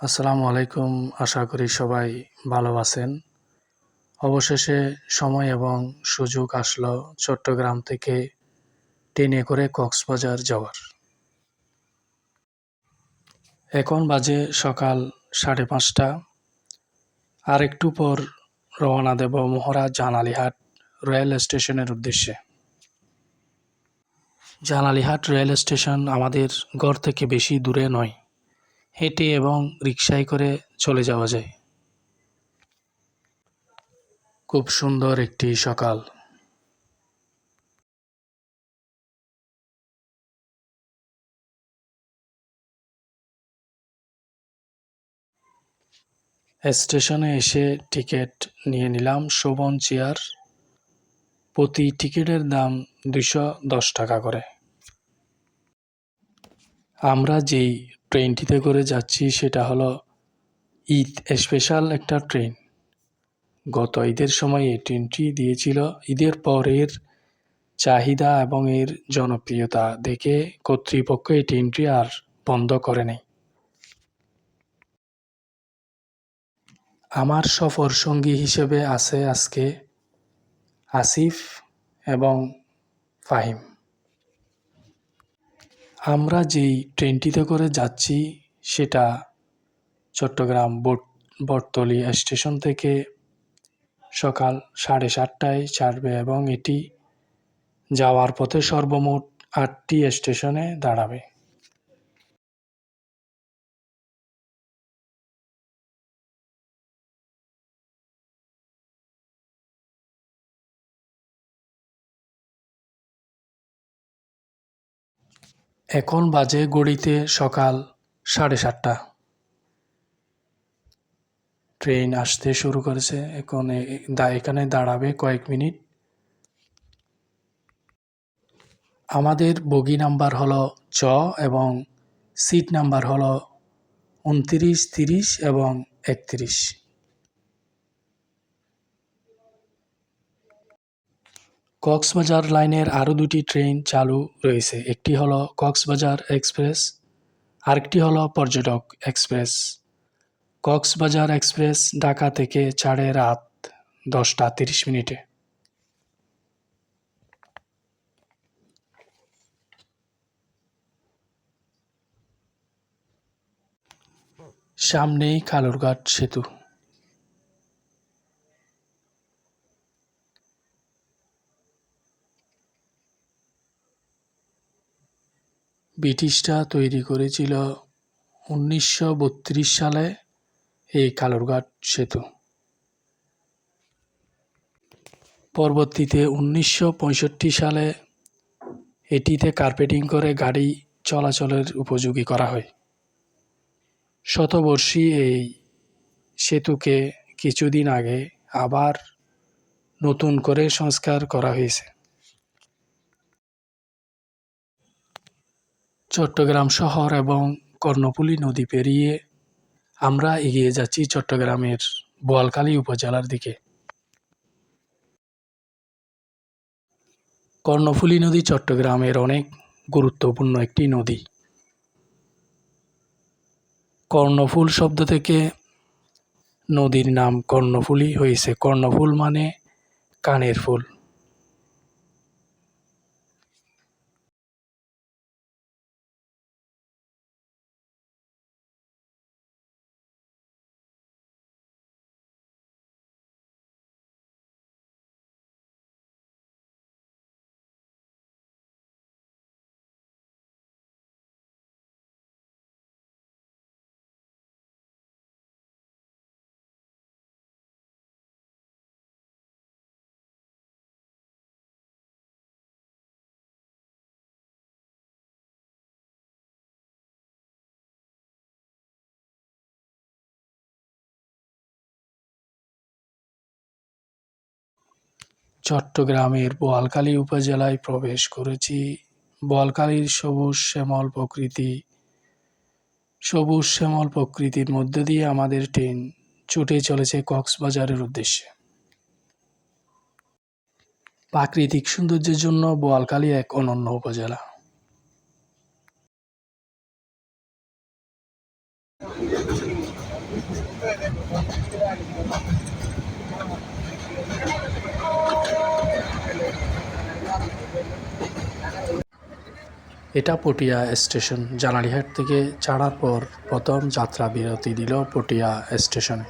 আসসালামু আলাইকুম। আশা করি সবাই ভালো আছেন। অবশেষে সময় এবং সুযোগ আসলো চট্টগ্রাম থেকে ট্রেনে করে কক্সবাজার যাওয়ার। এখন বাজে সকাল সাড়ে পাঁচটা। আর একটু পর রওনা দেব মহড়া জানালিহাট রেল স্টেশনের উদ্দেশ্যে। জানালিহাট রেল স্টেশন আমাদের ঘর থেকে বেশি দূরে নয়। হেঁটে এবং রিক্সায় করে চলে যাওয়া যায়। খুব সুন্দর একটি সকাল। স্টেশনে এসে টিকিট নিয়ে নিলাম শোভন চেয়ার। প্রতি টিকিটের দাম দুশো দশ টাকা করে। আমরা যেই ট্রেনটিতে করে যাচ্ছি, সেটা হলো ঈদ, স্পেশাল একটা ট্রেন। গত ঈদের সময় এই ট্রেনটি দিয়েছিল। ঈদের পরের চাহিদা এবং এর জনপ্রিয়তা দেখে কর্তৃপক্ষ এই ট্রেনটি আর বন্ধ করে নেই। আমার সফর সঙ্গী হিসেবে আছে আজকে আসিফ এবং ফাহিম। আমরা যেই ট্রেনটিতে করে যাচ্ছি, সেটা চট্টগ্রাম বটতলি স্টেশন থেকে সকাল সাড়ে সাতটায় ছাড়বে এবং এটি যাওয়ার পথে সর্বমোট আটটি স্টেশনে দাঁড়াবে। এখন বাজে ঘড়িতে সকাল সাড়ে সাতটা। ট্রেন আসতে শুরু করেছে, এখন এখানে দাঁড়াবে কয়েক মিনিট। আমাদের বগি নাম্বার হলো চ এবং সিট নাম্বার হলো উনত্রিশ, তিরিশ এবং একত্রিশ। কক্সবাজার লাইনের আরও দুটি ট্রেন চালু রয়েছে। একটি হল কক্সবাজার এক্সপ্রেস, আরেকটি হল পর্যটক এক্সপ্রেস। কক্সবাজার এক্সপ্রেস ঢাকা থেকে ছাড়ে রাত দশটা তিরিশ মিনিটে। সামনেই কালুরঘাট সেতু। ব্রিটিশরা তৈরি করেছিল উনিশশো বত্রিশ সালে এই কালুরঘাট সেতু। পরবর্তীতে উনিশশো পঁয়ষট্টি সালে এটিতে কার্পেটিং করে গাড়ি চলাচলের উপযোগী করা হয়। শতবর্ষী এই সেতুকে কিছুদিন আগে আবার নতুন করে সংস্কার করা হয়েছে। চট্টগ্রাম শহর এবং কর্ণফুলী নদী পেরিয়ে আমরা এগিয়ে যাচ্ছি চট্টগ্রামের বোয়ালখালী উপজেলার দিকে। কর্ণফুলী নদী চট্টগ্রামের অনেক গুরুত্বপূর্ণ একটি নদী। কর্ণফুল শব্দ থেকে নদীর নাম কর্ণফুলী হয়েছে। কর্ণফুল মানে কানের ফুল। চট্টগ্রামের বোয়ালখালী উপজেলায় প্রবেশ করেছি। বোয়ালখালীর সবুজ শ্যামল প্রকৃতি। সবুজ শ্যামল প্রকৃতির মধ্যে দিয়ে আমাদের ট্রেন ছুটে চলেছে কক্সবাজারের উদ্দেশ্যে। প্রাকৃতিক সৌন্দর্যের জন্য বোয়ালখালী এক অনন্য উপজেলা। এটা পটিয়া স্টেশন জানালিহাট থেকে ছাড়ার পর প্রথম যাত্রা বিরতি দিল পটিয়া স্টেশনে।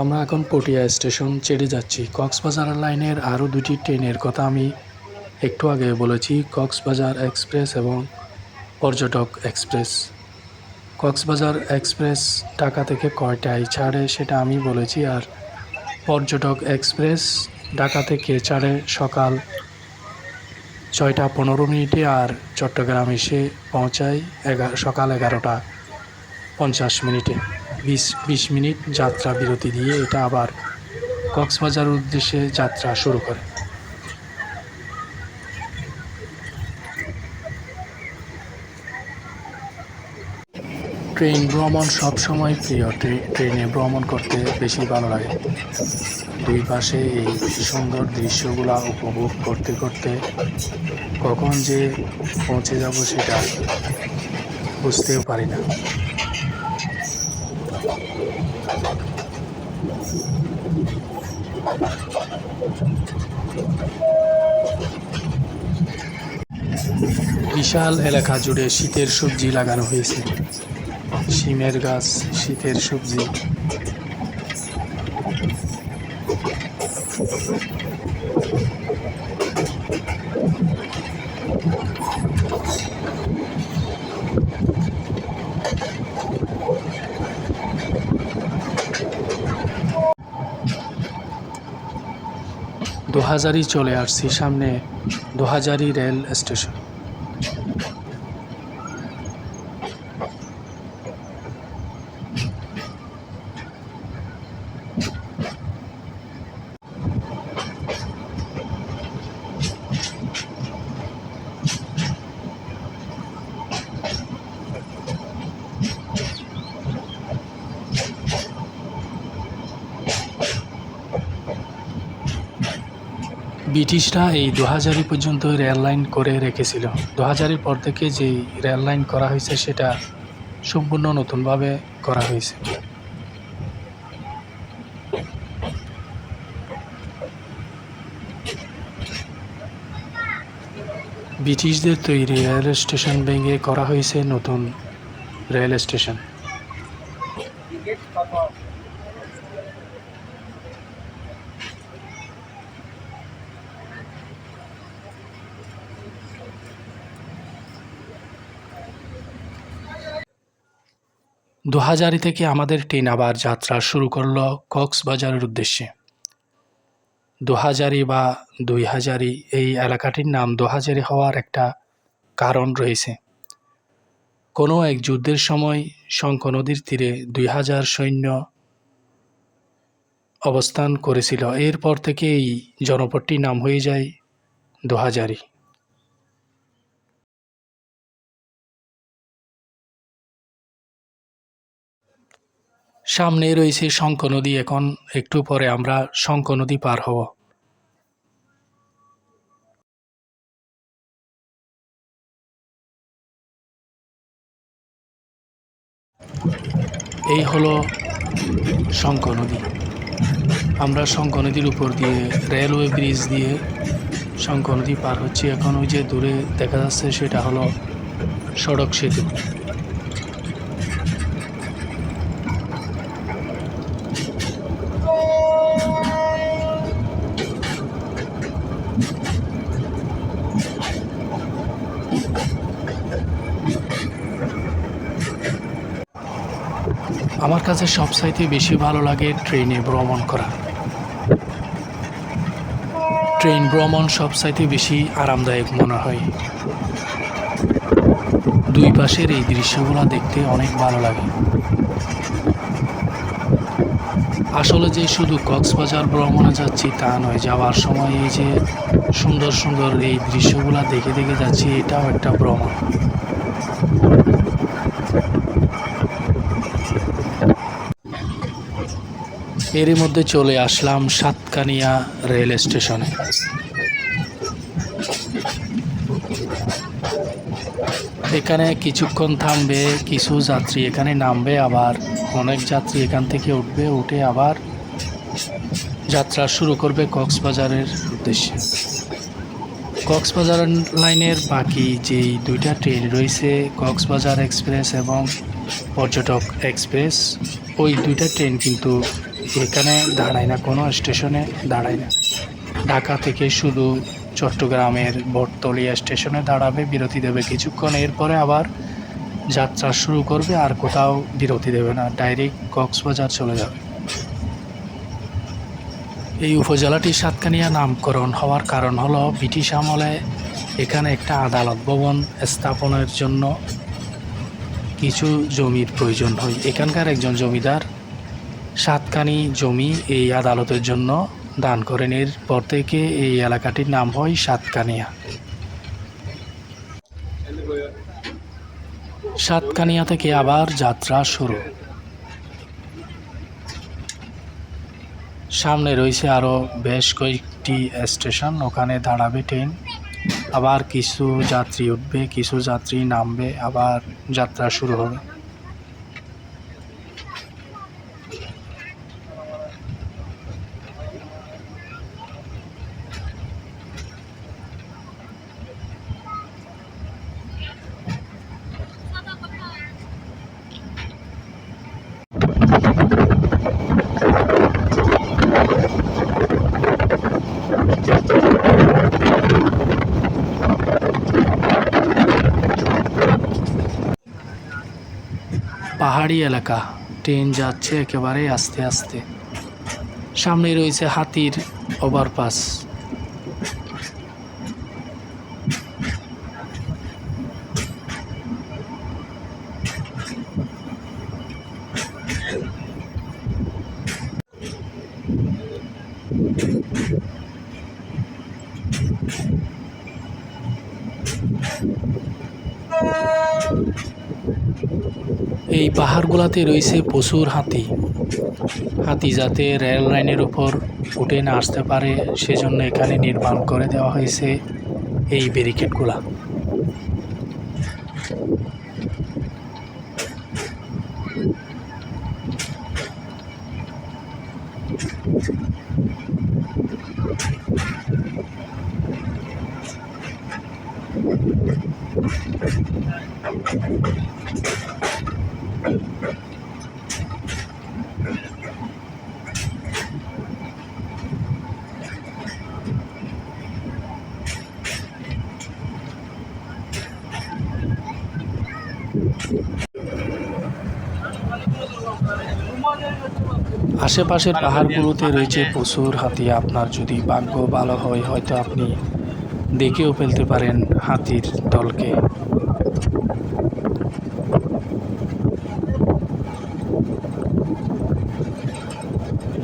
আমরা এখন পটিয়া স্টেশন ছেড়ে যাচ্ছি। কক্সবাজার লাইনের আরও দুটি ট্রেনের কথা আমি একটু আগে বলেছি, কক্সবাজার এক্সপ্রেস এবং পর্যটক এক্সপ্রেস। কক্সবাজার এক্সপ্রেস ঢাকা থেকে কয়টায় ছাড়ে সেটা আমি বলেছি, আর পর্যটক এক্সপ্রেস ঢাকা থেকে ছাড়ে সকাল ছয়টা পনেরো মিনিটে আর চট্টগ্রাম এসে পৌঁছাই এগারো সকাল এগারোটা পঞ্চাশ মিনিটে। বিশ বিশ মিনিট যাত্রা বিরতি দিয়ে এটা আবার কক্সবাজার উদ্দেশ্যে যাত্রা শুরু করে। ট্রেন ভ্রমণ সবসময় প্রিয়। ট্রে- ট্রেনে ভ্রমণ করতে বেশি ভালো লাগে। দুই পাশে এই সুন্দর দৃশ্যগুলা উপভোগ করতে করতে কখন যে পৌঁছে যাব সেটা বুঝতেও পারি না। বিশাল এলাকা জুড়ে শীতের সবজি লাগানো হয়েছে। শিমের গাছ শীতের সবজি। দোহাজারি চলে আসছি সামনে দোহাজারি রেল স্টেশন। ব্রিটিশরা এই দু হাজারি পর্যন্ত রেল লাইন করে রেখেছিল। দু হাজারের পর থেকে যে রেল লাইন করা হয়েছে, সেটা সম্পূর্ণ নতুনভাবে করা হয়েছে। ব্রিটিশদের তৈরি রেল স্টেশন ভেঙে করা হয়েছে নতুন রেল স্টেশন। দোহাজারি থেকে আমাদের ট্রেন আবার যাত্রা শুরু করল কক্সবাজারের উদ্দেশ্যে। দোহাজারি বা দুই হাজারি এই এলাকাটির নাম দোহাজারি হওয়ার একটা কারণ রয়েছে। কোনো এক যুদ্ধের সময় শঙ্খ নদীর তীরে দুই হাজার সৈন্য অবস্থান করেছিল। এরপর থেকে এই জনপদটির নাম হয়ে যায় দোহাজারি। সামনে রয়েছে শঙ্খ নদী। এখন একটু পরে আমরা শঙ্খ নদী পার হব। এই হলো শঙ্খ নদী। আমরা শঙ্খ নদীর উপর দিয়ে রেলওয়ে ব্রিজ দিয়ে শঙ্খ নদী পার হচ্ছি। এখন ওই যে দূরে দেখা যাচ্ছে সেটা হলো সড়ক সেতু। আমার কাছে সবচাইতে বেশি ভালো লাগে ট্রেনে ভ্রমণ করা। ট্রেন ভ্রমণ সবচাইতে বেশি আরামদায়ক মনে হয়। দুই পাশের এই দৃশ্যগুলো দেখতে অনেক ভালো লাগে। আসলে যে শুধু কক্সবাজার ভ্রমণে যাচ্ছি তা নয়, যাওয়ার সময় এই যে সুন্দর সুন্দর এই দৃশ্যগুলো দেখে দেখে যাচ্ছি, এটাও একটা ভ্রমণ। এরই মধ্যে চলে আসলাম সাতকানিয়া রেল স্টেশনে। এখানে কিছুক্ষণ থামবে, কিছু যাত্রী এখানে নামবে, আবার অনেক যাত্রী এখান থেকে উঠবে, উঠে আবার যাত্রা শুরু করবে কক্সবাজারের উদ্দেশ্যে। কক্সবাজার লাইনের বাকি যেই দুইটা ট্রেন রয়েছে, কক্সবাজার এক্সপ্রেস এবং পর্যটক এক্সপ্রেস, ওই দুইটা ট্রেন কিন্তু এখানে দাঁড়ায় না, কোনো স্টেশনে দাঁড়ায় না। ঢাকা থেকে শুধু চট্টগ্রামের বটতলিয়া স্টেশনে দাঁড়াবে, বিরতি দেবে কিছুক্ষণ, এরপরে আবার যাত্রা শুরু করবে, আর কোথাও বিরতি দেবে না, ডাইরেক্ট কক্সবাজার চলে যাবে। এই উপজেলাটি সাতকানিয়া নামকরণ হওয়ার কারণ হলো ব্রিটিশ আমলে এখানে একটা আদালত ভবন স্থাপনের জন্য কিছু জমির প্রয়োজন হয়। এখানকার একজন জমিদার সাতকানি জমি এই আদালতের জন্য দান করেন। এরপর থেকে এই এলাকাটির নাম হয় সাতকানিয়া। সাতকানিয়া থেকে আবার যাত্রা শুরু। সামনে রয়েছে আরও বেশ কয়েকটি স্টেশন, ওখানে দাঁড়াবে ট্রেন, আবার কিছু যাত্রী উঠবে, কিছু যাত্রী নামবে, আবার যাত্রা শুরু হবে। পাহাড়ি এলাকা। ট্রেন যাচ্ছে একেবারে আস্তে আস্তে। সামনে রয়েছে হাতির ওভারপাস। এই পাহাড়গুলাতে রয়েছে প্রচুর হাতি। হাতি যাতে রেল লাইনের উপর উঠে না আসতে পারে, সেজন্য এখানে নির্মাণ করে দেওয়া হয়েছে এই ব্যারিকেডগুলা। আশেপাশের পাহাড়গুলোতে রয়েছে প্রচুর হাতি। আপনার যদি ভাগ্য ভালো হয়, হয়তো আপনি দেখেও ফেলতে পারেন হাতির দলকে।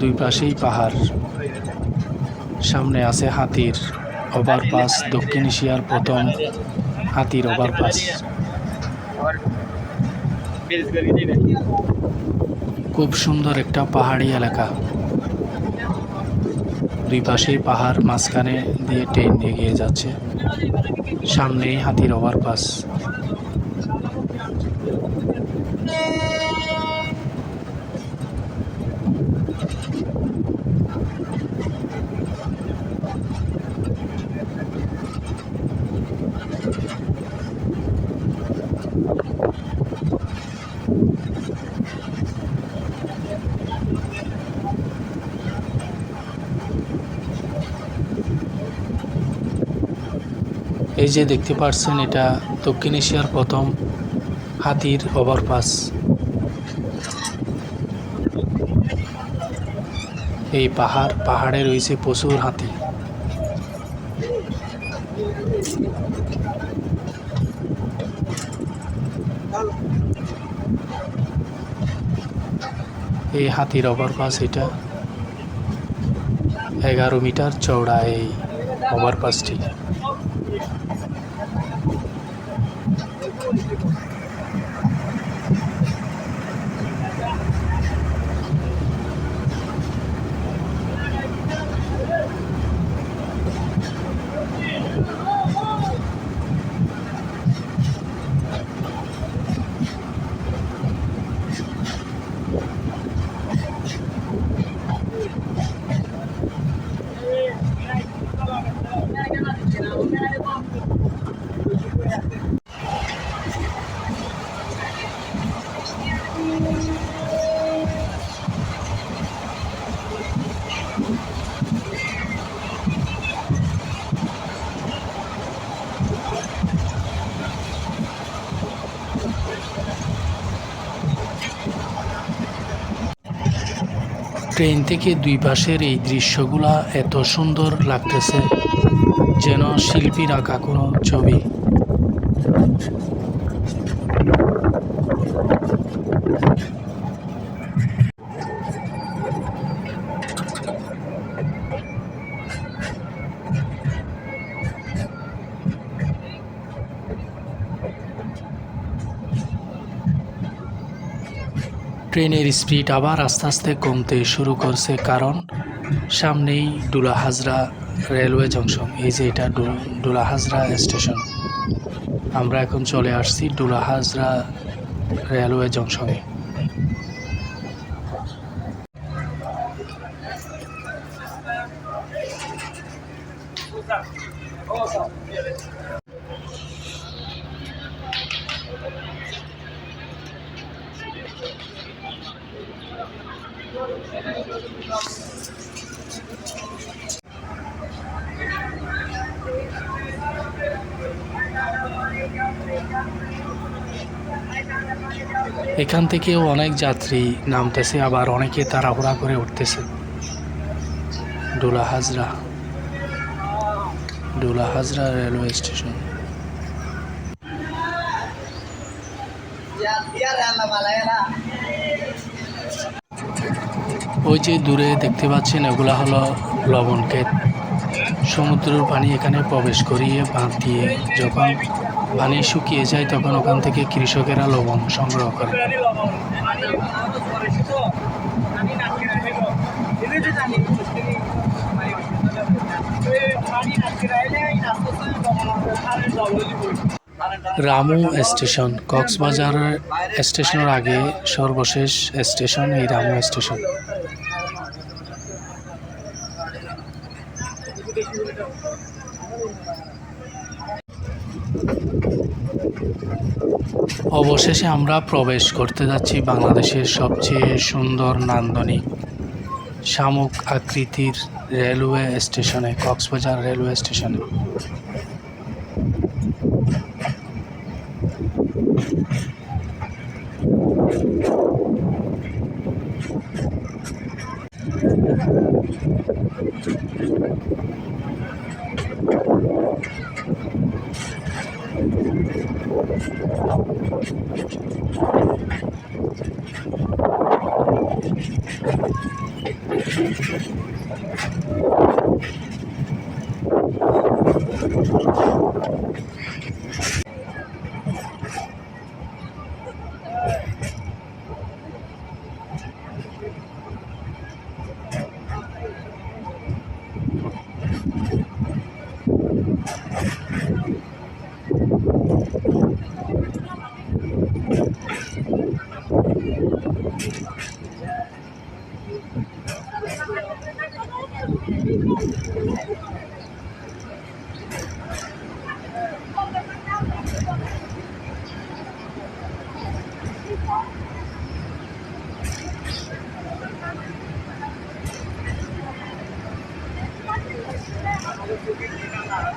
দুই পাশেই পাহাড়। সামনে আছে হাতির ওভারপাস, দক্ষিণ এশিয়ার প্রথম হাতির ওভারপাস। খুব সুন্দর একটা পাহাড়ি এলাকা। দুই পাশেই পাহাড়, মাঝখানে দিয়ে ট্রেন এগিয়ে যাচ্ছে। সামনেই হাতির ওভারপাস। যে দেখতে পাচ্ছেন এটা দক্ষিণ এশিয়ার প্রথম হাতির ওভারপাস। এই পাহাড়, পাহাড়ে রয়েছে প্রচুর হাতি। এই হাতির ওভারপাস এটা এগারো মিটার চওড়া এই ওভারপাসটি। ট্রেন থেকে দুই পাশের এই দৃশ্যগুলা এত সুন্দর লাগতেছে যেন শিল্পীর আঁকা কোনো ছবি। ট্রেনের স্পিড আবার আস্তে আস্তে কমতে শুরু করছে কারণ সামনেই ডুলাহাজরা রেলওয়ে জংশন। এই যে এটা ডুলাহাজরা স্টেশন। আমরা এখন চলে আসছি ডুলাহাজরা রেলওয়ে জংশনে। এখান থেকেও অনেক যাত্রী নামতেছে, আবার অনেকে তাড়াহুড়া করে উঠতেছে। Dolahazra Dolahazra railway station. ওই যে দূরে দেখতে পাচ্ছেন, এগুলা হলো লবণ ক্ষেত সমুদ্রের পানি এখানে প্রবেশ করিয়ে বাঁধ দিয়ে যখন পানি শুকিয়ে যায়, তখন ওখান থেকে কৃষকেরা লবণ সংগ্রহ করে। রামু স্টেশন, কক্সবাজার স্টেশনের আগে সর্বশেষ স্টেশন এই রামু স্টেশন। অবশেষে আমরা প্রবেশ করতে যাচ্ছি বাংলাদেশের সবচেয়ে সুন্দর নান্দনিক শামুক আকৃতির রেলওয়ে স্টেশনে, কক্সবাজার রেলওয়ে স্টেশনে।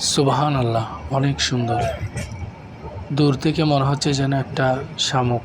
সুবহান আল্লাহ অনেক সুন্দর। দূর থেকে মনে হচ্ছে যেন একটা শামুক।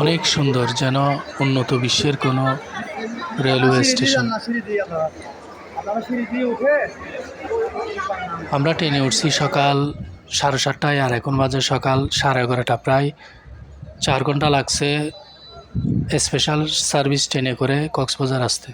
অনেক সুন্দর যেন উন্নত বিশ্বের কোনো রেলওয়ে স্টেশন। আমরা ট্রেনে উঠছি সকাল সাড়ে সাতটায় আর এখন বাজে সকাল সাড়ে এগারোটা প্রায়। চার ঘণ্টা লাগছে স্পেশাল সার্ভিস ট্রেনে করে কক্সবাজার আসতে।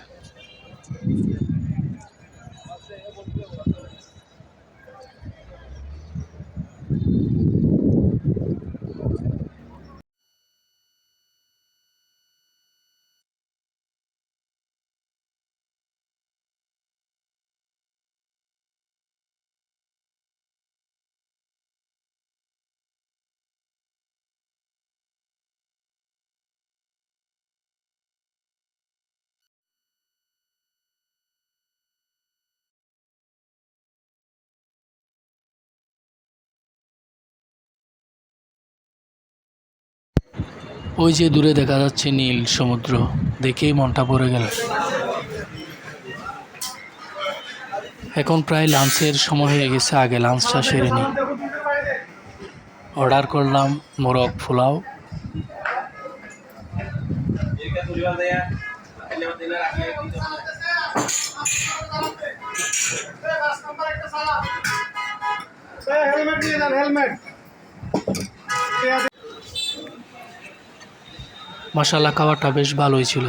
ওই যে দূরে দেখা যাচ্ছে নীল সমুদ্র, দেখেই মনটা পড়ে গেল। এখন প্রায় লাঞ্চের সময় হয়ে গেছে, আগে লাঞ্চটা সেরে নিই। অর্ডার করলাম মোরগ পোলাও। হেলমেট যান, হেলমেট। মশালা খাওয়াটা বেশ ভালোই ছিল।